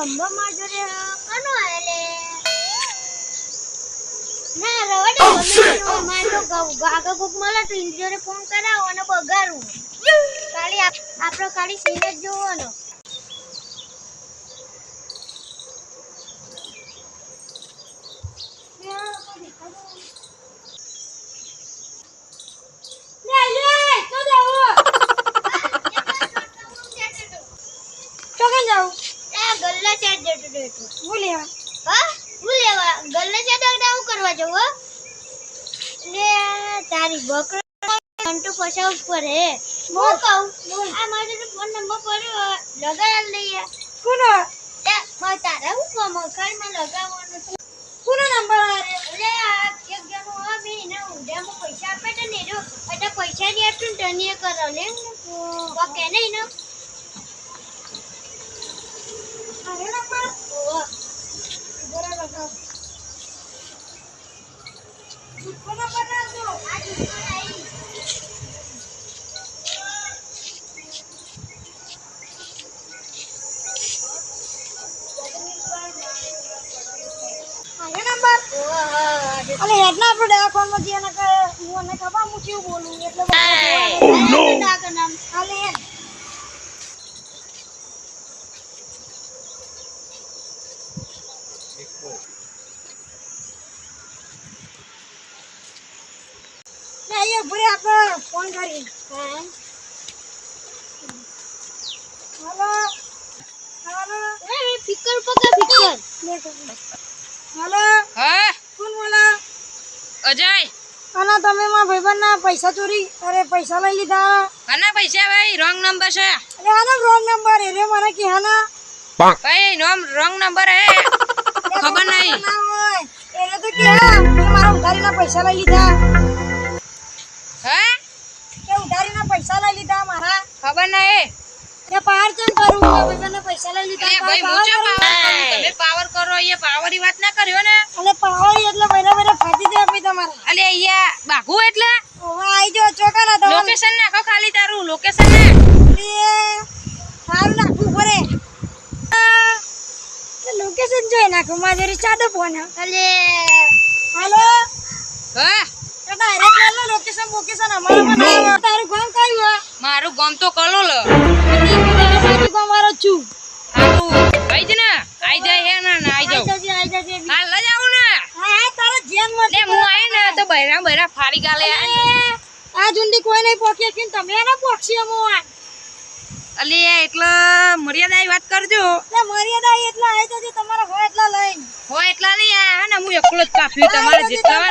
નંબરમાં જોડે કનો આલે ના રવડે મમ્મી માર તો ગાગા કોક મળે તો ઇન જોડે ફોન કરાવો અને બગાડું. આપ- આપણો ખાલી સીન જોવાનો ચોકન જાઉં આ ગલ્લા ચાર જતો રહેતો હું લેવા હા હું લેવા ગલ્લા ચાર જતા હું કરવા જવું હો લે તારી બકરો ઘંટો પછાવ ઉપર હે હું કહું આ મારે તો ફોન નંબર પડ્યો લગાડ લઈએ કોનો એ મારે તારા હું કામ ખાલી મને લગાવવાનો છે. એને પૈસા આપે તો ને જો એટલે પૈસા જે આપતું કરો. લે ઓકે ને? અરે નંબર? બરાબર અને હેડના આપણે જઈએ ને કે હું ખબર હું કેવું બોલું એટલે Oh, આપણે ફોન કરી. હાલો? હાલો? ફિકર પકા ફિકર. હેલો? હા બોલો? અજય! અને તમે માં ભાઈબંધ ના પૈસા ચોરી અરે પૈસા લઈ લીધા. આના પૈસા ભાઈ રોંગ નંબર છે. અરે આનો રોંગ નંબર એ રે મારા કે હાના ભાઈ નોમ રોંગ નંબર હે. ખબર નહીં. એને તો કે મારા ઉધારીના પૈસા લઈ લીધા. હે? કે ઉધારીના પૈસા લઈ લીધા મારા. ખબર નહીં. કે પાર ચમ કરું? ભાઈબંધના પૈસા લઈ લીધા એ ભાઈ હું ચો પાવર તમે પાવર કરો એ પાવરની વાત ના કર્યો ને. અને પાવર એટલે મહિના મહિના ફાટી દે આપી તમારે. અલે અહીંયા બાઘુ એટલે? આઈ જો ચોકાના તો લોકેશન નાખો ખાલી તારું લોકેશન નાખ. સારું નાખવું પડે. લોકેશન જોઈ નાખું મારે ચાડો ફોન અલે. હાલો? હા. ડાયરેક્ટ લોકેશન લોકેશન અમારા બનાવો તારું ગામ કયું હે મારું ગામ તો કલોલ સાચું ગામ વાળો જ છું હારું ભાઈ જ ને આઈ જાય હે ના ના આઈ જાવ હાલ જ આવું ને હા જેમ મત લે હું આય ને તો બૈરા બૈરા ફાડી ગાલે આ જુંડી કોઈ નહીં પોકે કે તમે એના પોક્ષી અમો આ અલે એટલે મર્યાદા વાત કરજો લે મર્યાદા એટલા આઈ જજે તમારા હોય એટલા લઈને હોય એટલા નહીં આ ને હું એકલો જ કાપ્યું તમારે જેટલા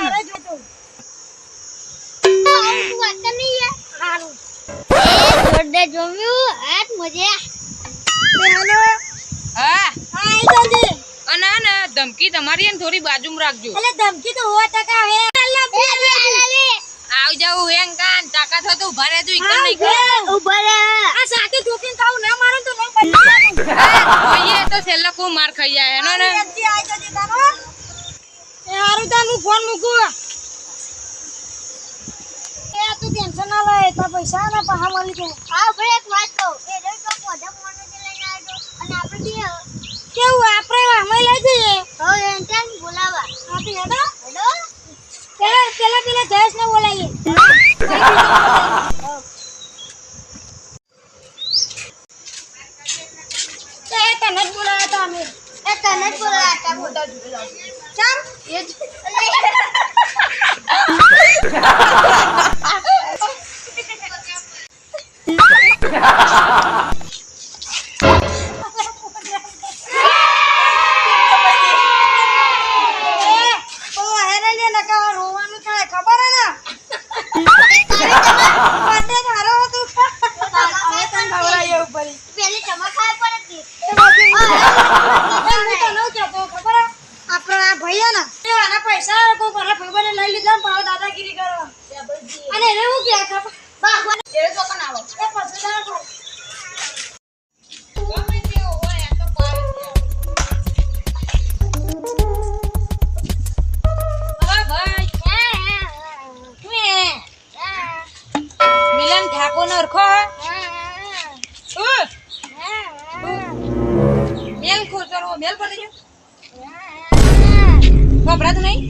હોય હેલો. હા. અને હે ના ધમકી તમારી હે ને થોડી બાજુમાં રાખજો. આવ જાવ હેંગ કાન. તાકાત થો તો ઊભા રહે તું ઇકન નહીં કર ભાઈએ તો છેલ્લે ખૂબ માર ખાઈ જાય એનો ને ફોન મૂકું. એ તું ટેન્શન ના લે તાર પૈસા ના પાહા મળી જાય. હા ભાઈ એક વાત કહું. એ તો પોધા ફોન લઈને આવ્યો અને આપણે કેવું આપણે અમે લઈ જઈએ હવે એમ ત્યાં બોલાવા હા તો હેડો હેડો પેલા પેલા પેલા જયેશ ને બોલાવીએ એ તને જ બોલાવ્યા હતા અમે એ તને જ બોલાવ્યા હતા મોટા જોડે ચાલ એ જ દાદાગીરી કરવા. અને એને હું કે બાપા એ તો પણ આવો. એ પછી દાદા હવે ભાઈ મિલન ઠાકોર નો અરખો ઉહ, મેલ ખોતર મેલ પડી જજો ગભરાતું નહીં?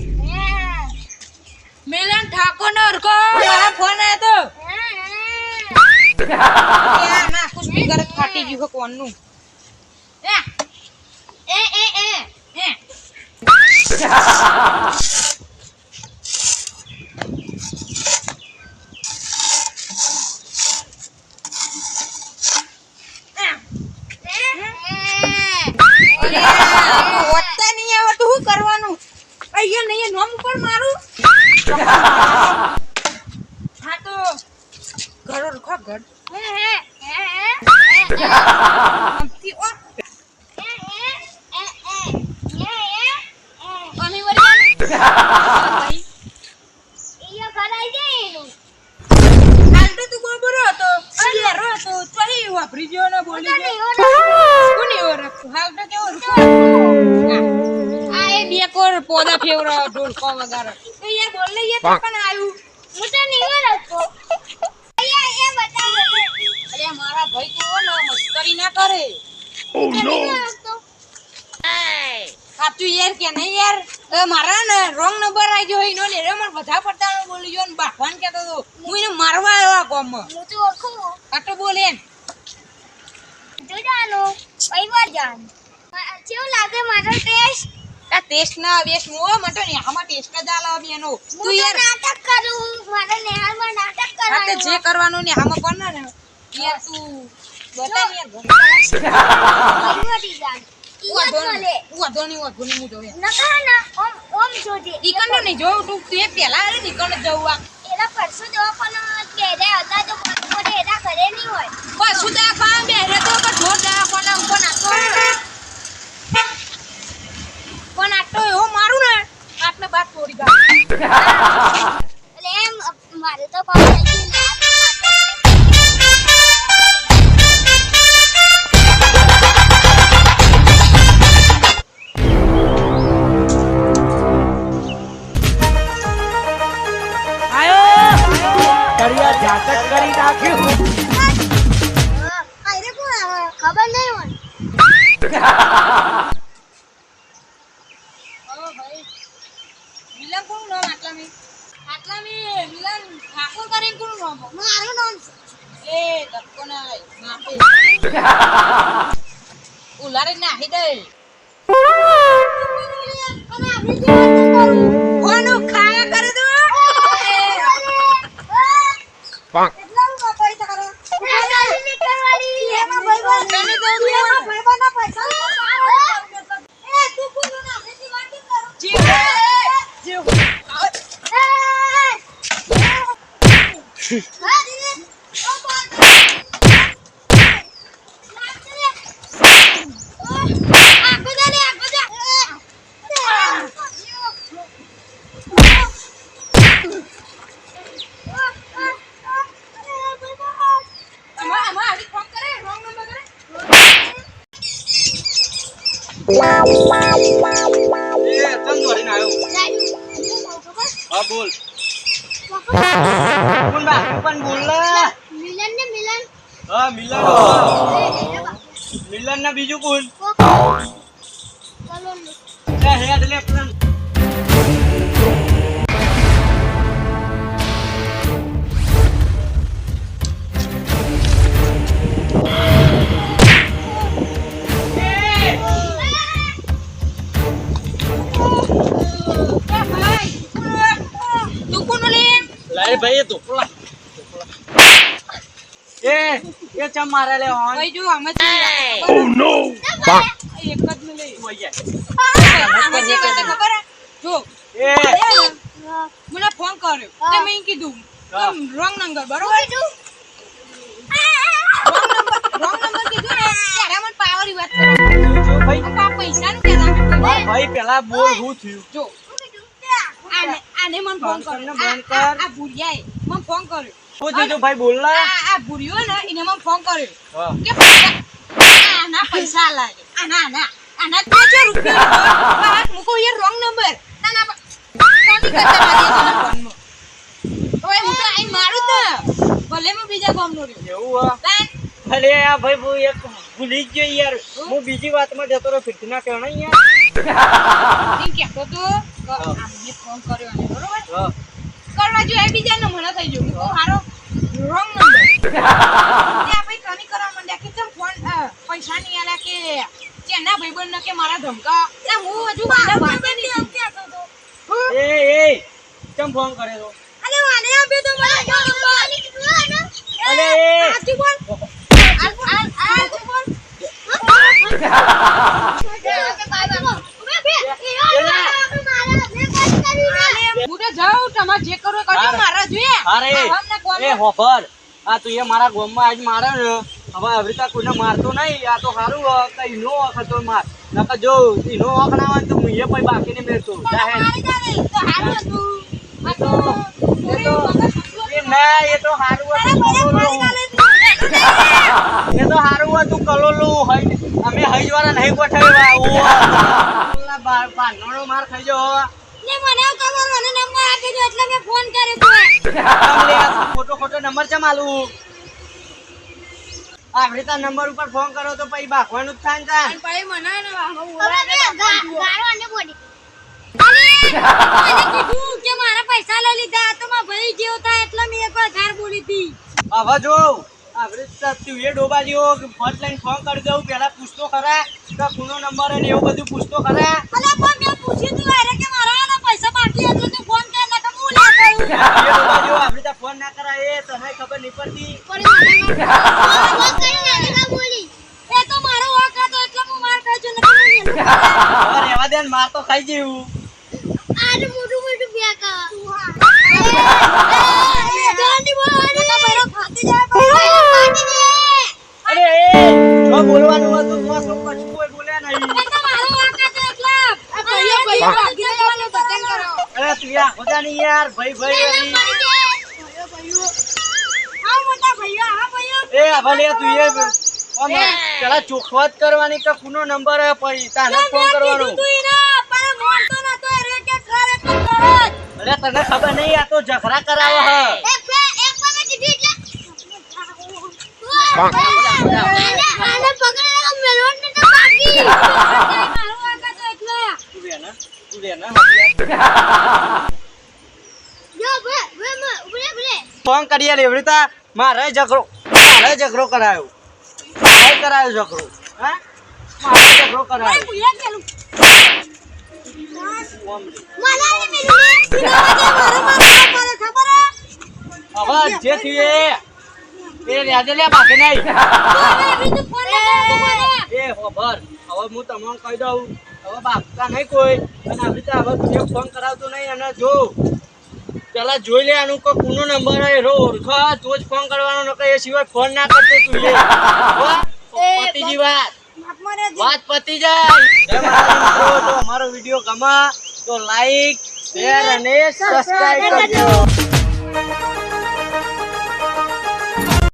મિલન ઠાકોર નો અરકો મારા ફોન આવ્યો તો. ના કુછ સ્પીકર ફાટી ગયું છે કોનનું એ એ એ એ એ અરે આ હોતા નહીં આવડતું શું કરવાનું અહીંયા નહીં નોમ ઉપર મારું હા તો ઘરો રખો ઘર આમથી ઓ અમે વળી ભાઈ હાલ તો તું ગોબરો હતો અગિયારો હતો તોય વાપરી ગયો ને બોલી કોની ઓર હાલ તો કેવો આ એ બે કોર પોદા ફેવરા ઢોલકો વગાડે. તો યાર બોલ લે યાર પણ આવ્યું અરે મારા ભાઈ તો ને મસ્કરી ના કરે સાચું યાર કે નહીં યાર? મારા ને રોંગ નંબર આવી ગયો એનો ને મને બધા પડતા બોલી ગયો ને બાફાન કહેતો હતો હું એને મારવા આવ્યો આ ગામમાં. આટલો બોલે એમ. કેવું લાગે? મારો ટેસ્ટ આ ટેસ્ટ ના વેસ્ટ મો મટો ને આમાં ટેસ્ટ જ આલો બેનો હું તું યાર નાટક કરું. મારે નેહાલમાં નાટક કરવાનું તે જે કરવાનું ને આમાં પણ ને. યાર તું બતા ને યાર. વટી જાન એના પરસો જવા પણ તો મોટે એના પશુ બેરે ઢોર ઉપર નાખો. પણ આટલો એવો મારું ને આટલે બાદ થોડી ગા ઠાકોર કરીને કોણ નામ મારું નામ એ ધક્કો ના માપે ઉલારે નાહી દે કોનું ખાયા કરે તું આમાં આમાં આવી ફોન કરે રોંગ નંબર કરે એ તન દોડીને આવ્યો હા, બોલ બા પણ બોલ. મિલન ને મિલન મિલન ના બીજું કોણ ચલો હેડ લે ચમ મારે લે ઓન ભાઈ જો આમાં છે એક જ મિલે આમાં જે વાત ખબર હે? જો. એ. મને ફોન કર્યો. તે મેં કીધું. રોંગ નંબર બરોબર? રોંગ નંબર કીધું ને ત્યારે મને પાવરી વાત કરો. જો ભાઈ. પૈસા નું કહેતા ભાઈ પેલા બોલ હું થયું? જો. આને આને મને ફોન કર્યો. આ- કર. મને ફોન કર્યો. હું જો ભાઈ બોલ આ આ ભૂરિયો ને એને મને ફોન કર્યો. કે આના પૈસા લાગે. આના આના આના તો જો રૂપિયા મૂકો એ રોંગ નંબર ના ના કોની કરતા મારી ઓય હું તો આઈ મારું તો ભલે હું બીજા ગામનો રહ્યો. એવું હા? ભલે આ ભાઈ એક ભૂલી ગયો યાર. હું? બીજી વાતમાં જતો રહ્યો ફિટ ના કહેવાય ને યાર. કહેતો તો આ મને ફોન કર્યો ને બરોબર. કરવા જોઈએ બીજા નંબર થઈ ગયો હું કહું હારો રોંગ નંબર ત્યાં ભાઈ કમી કરવા માંડ્યા કે ચમ ફોન અ, પૈસા નહીં આલ્યા કે ચેના ભાઈબંધ કે મારા ધમકા? એ હું હજુ એ એ કેમ ફોન કરે તો અરે વાને આપ્યો તો મને અલે એ. સાચું બોલ. આ આ આ સાચું બોલ. જાઉં તમારે જે કરવું હારે. મારા જોઈએ. અરે હમને કોમ હોફર આ તું એ મારા ગામમાં આજ મારે ને હવે આવી રીતે કોઈને મારતો નહીં. આ તો સારું કઈ નો ઈનો વખ હતો માર. નકર જો ઈનો ના હોય તો હું એ પછી બાકીને મેળતો. જાહેર. તો હારું હતું. આ તો એ તો એ ના એ તો સારું હતું. એ તો સારું હતું કલોલું હઈ અમે હઈ વાળા નહીં ગોઠવ્યા. ઓલા બા- બાંધણો માર ખાઈ જો ખોટો ખોટો નંબર છે માલું રીતે નંબર ઉપર ફોન કરો તો પછી બાખવાનું જ થાય પછી મને ને આમાં હવે બોલાવે બે તો ગા- જુઓ. ગાળો અને બોડી. હવે જો આપણે તું એ ડોબા જેવો ફર્સ્ટ લાઈન ફોન કરી દઉં પેલા પૂછતો ખરા કે કોનો નંબર અને એવું બધું પૂછતો ખરા એ ડોબા જેવો આવી રીતે ફોન ના કરાય એ તને ખબર નહીં પડતી ફોન રહેવા દે માર તો ખાઈ જેવું મોટું મોટું બોલવાનું હતું કશું કોઈ બોલે નહીં અરે તું યાર નહીં યાર ભાઈ ભાઈ એ આ ભલે તું એ પેલા ચોખવટ કરવાની કે કોનો નંબર હે પછી તાને ફોન કરવાનો. અરે તને ખબર નહીં આ તો ઝઘડા કરાવે હ. એક એક પગે કીધું એટલે- આને- આને પકડેલા મેલોન ને તો બાકી. તું રે ના તું રે ને હમણાં. જો, બે, બે, મ- ઉભરે, ઉભરે. ફોન કરીએ રીતે મારે ઝઘડો મારે ઝઘડો કરાયો. મારે કરાયો ઝઘડો. હા? મારે ઝઘડો કરાયો. હવે જે એ એ રેજે લે બાકી નહીં. એ ખબર. હવે હું તમને કહી દઉં હવે બાપતા નહીં કોઈ. અને આવી રીતે હવે તું ફોન કરાવતો નહીં અને જો પેલા જોઈ લે આનું કોઈ કોનો નંબર હોય રો ઓળખો તો જ ફોન કરવાનો નકર એ સિવાય ફોન ના કરતો તું લે. પતિજી વાત. વાત પતી જાય અમારો વીડિયો ગમા તો લાઈક શેર અને સબસ્ક્રાઇબ કરજો.